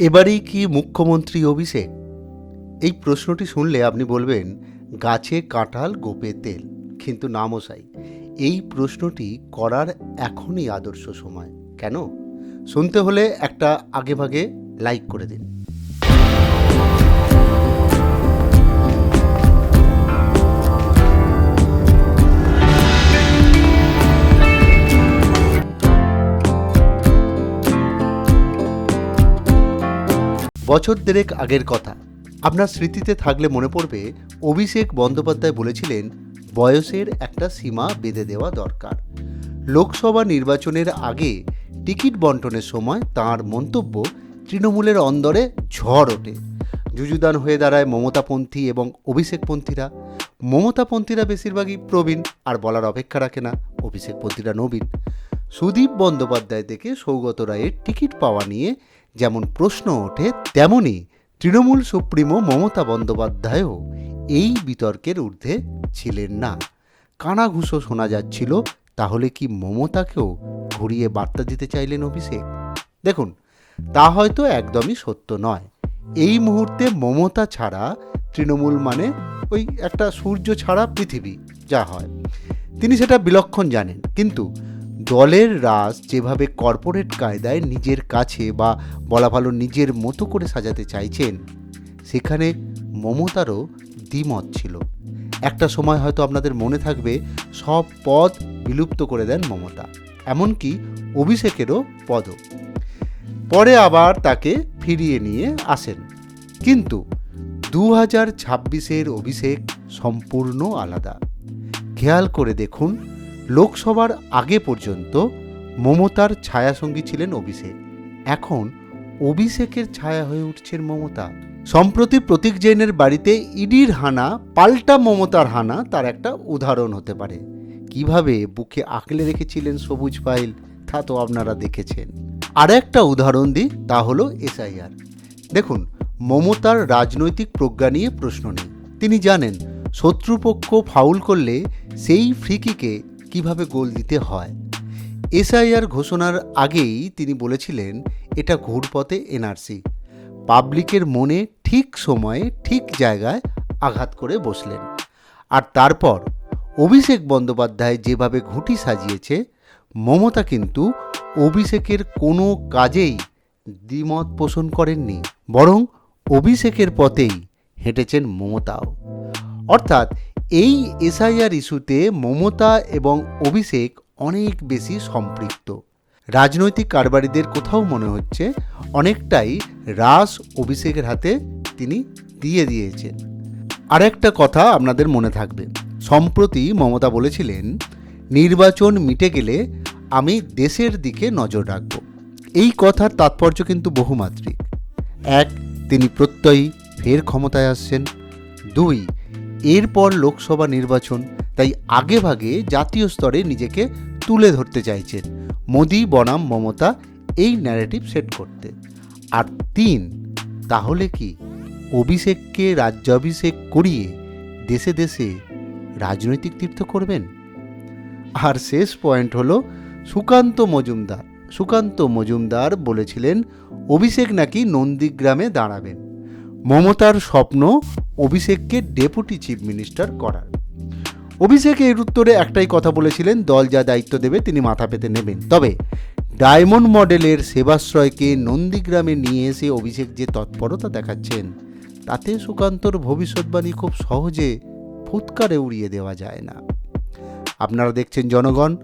এবারেই কি মুখ্যমন্ত্রী অভিষেক? এই প্রশ্নটি শুনলে আপনি বলবেন, গাছে কাঁঠাল, গোপে তেল। কিন্তু না মশাই, এই প্রশ্নটি করার এখনই আদর্শ সময়। কেন? শুনতে হলে একটা আগেভাগে লাইক করে দিন। বছর দেড়েক আগের কথা। আপনার স্মৃতিতে থাকলে মনে পড়বে, অভিষেক বন্দ্যোপাধ্যায় বলেছিলেন, বয়সের একটা সীমা বেঁধে দেওয়া দরকার। লোকসভা নির্বাচনের আগে টিকিট বন্টনের সময় তার মন্তব্য তৃণমূলের অন্দরে ঝড় ওঠে। যুযুদান হয়ে দাঁড়ায় মমতাপন্থী এবং অভিষেকপন্থীরা। মমতাপন্থীরা বেশিরভাগই প্রবীণ, আর বলার অপেক্ষা রাখে না অভিষেকপন্থীরা নবীন। সুদীপ বন্দ্যোপাধ্যায় থেকে সৌগত রায়ের টিকিট পাওয়া নিয়ে যেমন প্রশ্ন ওঠে, তেমনি তৃণমূল সুপ্রিমো মমতা বন্দ্যোপাধ্যায়ও এই বিতর্কের ঊর্ধ্বে ছিলেন না। কানাঘুষো শোনা যাচ্ছিল, তাহলে কি মমতাকেও ঘুরিয়ে বার্তা দিতে চাইলেন অভিষেক? দেখুন, তা হয়তো একদমই সত্য নয়। এই মুহূর্তে মমতা ছাড়া তৃণমূল মানে ওই একটা সূর্য ছাড়া পৃথিবী, যা হয়। তিনি সেটা বিলক্ষণ জানেন, কিন্তু দলের রাস যেভাবে কর্পোরেট কায়দায় নিজের কাছে বা বলা ভালো নিজের মতো করে সাজাতে চাইছেন, সেখানে মমতারও দ্বিমত ছিল। একটা সময় হয়তো আপনাদের মনে থাকবে, সব পদ বিলুপ্ত করে দেন মমতা, এমনকি অভিষেকেরও পদও। পরে আবার তাকে ফিরিয়ে নিয়ে আসেন। কিন্তু দু হাজার ছাব্বিশের অভিষেক সম্পূর্ণ আলাদা। খেয়াল করে দেখুন লোকসভার আগে পর্যন্ত মমতার ছায়াসঙ্গী ছিলেন অভিষেক। এখন অভিষেকের ছায়া হয়ে উঠছেন মমতা। সম্প্রতি প্রতীক জৈনের বাড়িতে ইডির হানা, পাল্টা মমতার হানা তার একটা উদাহরণ হতে পারে। কীভাবে বুকে আঁকলে রেখেছিলেন সবুজ ফাইল, তা তো আপনারা দেখেছেন। আর একটা উদাহরণ দিই, তা হলো এসআইআর। দেখুন, মমতার রাজনৈতিক প্রজ্ঞা নিয়ে প্রশ্ন নেই। তিনি জানেন, শত্রুপক্ষ ফাউল করলে সেই ফ্রিকিকে কীভাবে গোল দিতে হয়? এসআইআর ঘোষণার আগেই তিনি বলেছিলেন, এটা ঘুরপথে এনআরসি। পাবলিকের মনে ঠিক সময়ে, ঠিক জায়গায় আঘাত করে বসলেন। আর তারপর অভিষেক বন্দ্যোপাধ্যায় যেভাবে ঘুঁটি সাজিয়েছে, মমতা কিন্তু অভিষেকের কোনো কাজেই দ্বিমত পোষণ করেননি, বরং অভিষেকের পথেই হেঁটেছেন মমতাও। অর্থাৎ এই এসআইআর ইস্যুতে মমতা এবং অভিষেক অনেক বেশি সম্পৃক্ত। রাজনৈতিক কারবারিদের কোথাও মনে হচ্ছে অনেকটাই রাস অভিষেকের হাতে তিনি দিয়ে দিয়েছেন। আর একটা কথা আপনাদের মনে থাকবে। সম্প্রতি মমতা বলেছিলেন, নির্বাচন মিটে গেলে আমি দেশের দিকে নজর রাখব। এই কথার তাৎপর্য কিন্তু বহুমাত্রিক। এক, তিনি প্রত্যয়ী, ফের ক্ষমতায় আসছেন। দুই এরপর লোকসভা নির্বাচন, তাই আগেভাগে জাতীয় স্তরে নিজেকে তুলে ধরতে চাইছেন। মোদি, বনাম, মমতা, এই ন্যারেটিভ সেট করতে। আর তিন, তাহলে কি অভিষেককে রাজ্যাভিষেক করিয়ে দেশে দেশে রাজনৈতিক তীর্থ করবেন? আর শেষ পয়েন্ট হলো সুকান্ত মজুমদার। সুকান্ত মজুমদার বলেছিলেন, অভিষেক নাকি নন্দীগ্রামে দাঁড়াবেন। মমতার স্বপ্ন অভিষেককে ডেপুটি চিফ মিনিস্টার করার। অভিষেক এর উত্তরে একটাই কথা বলেছিলেন, দল যা দায়িত্ব দেবে তিনি মাথা পেতে নেবেন। তবে ডায়মন্ড মডেলের সেবাশ্রয়কে নন্দীগ্রামে নিয়ে এসে অভিষেক যে তৎপরতা দেখাচ্ছেন, তাতে সুকান্তর ভবিষ্যৎবাণী খুব সহজে ফুৎকারে উড়িয়ে দেওয়া যায় না। আপনারা দেখছেন জনগণ,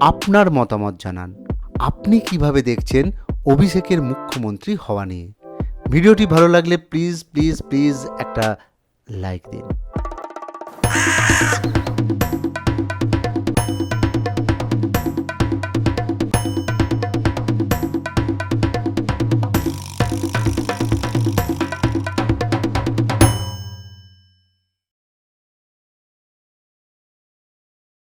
আপনার মতামত জানান। আপনি কীভাবে দেখছেন অভিষেকের মুখ্যমন্ত্রী হওয়া নিয়ে? ভিডিওটি ভালো লাগলে প্লিজ প্লিজ প্লিজ একটা লাইক দিন।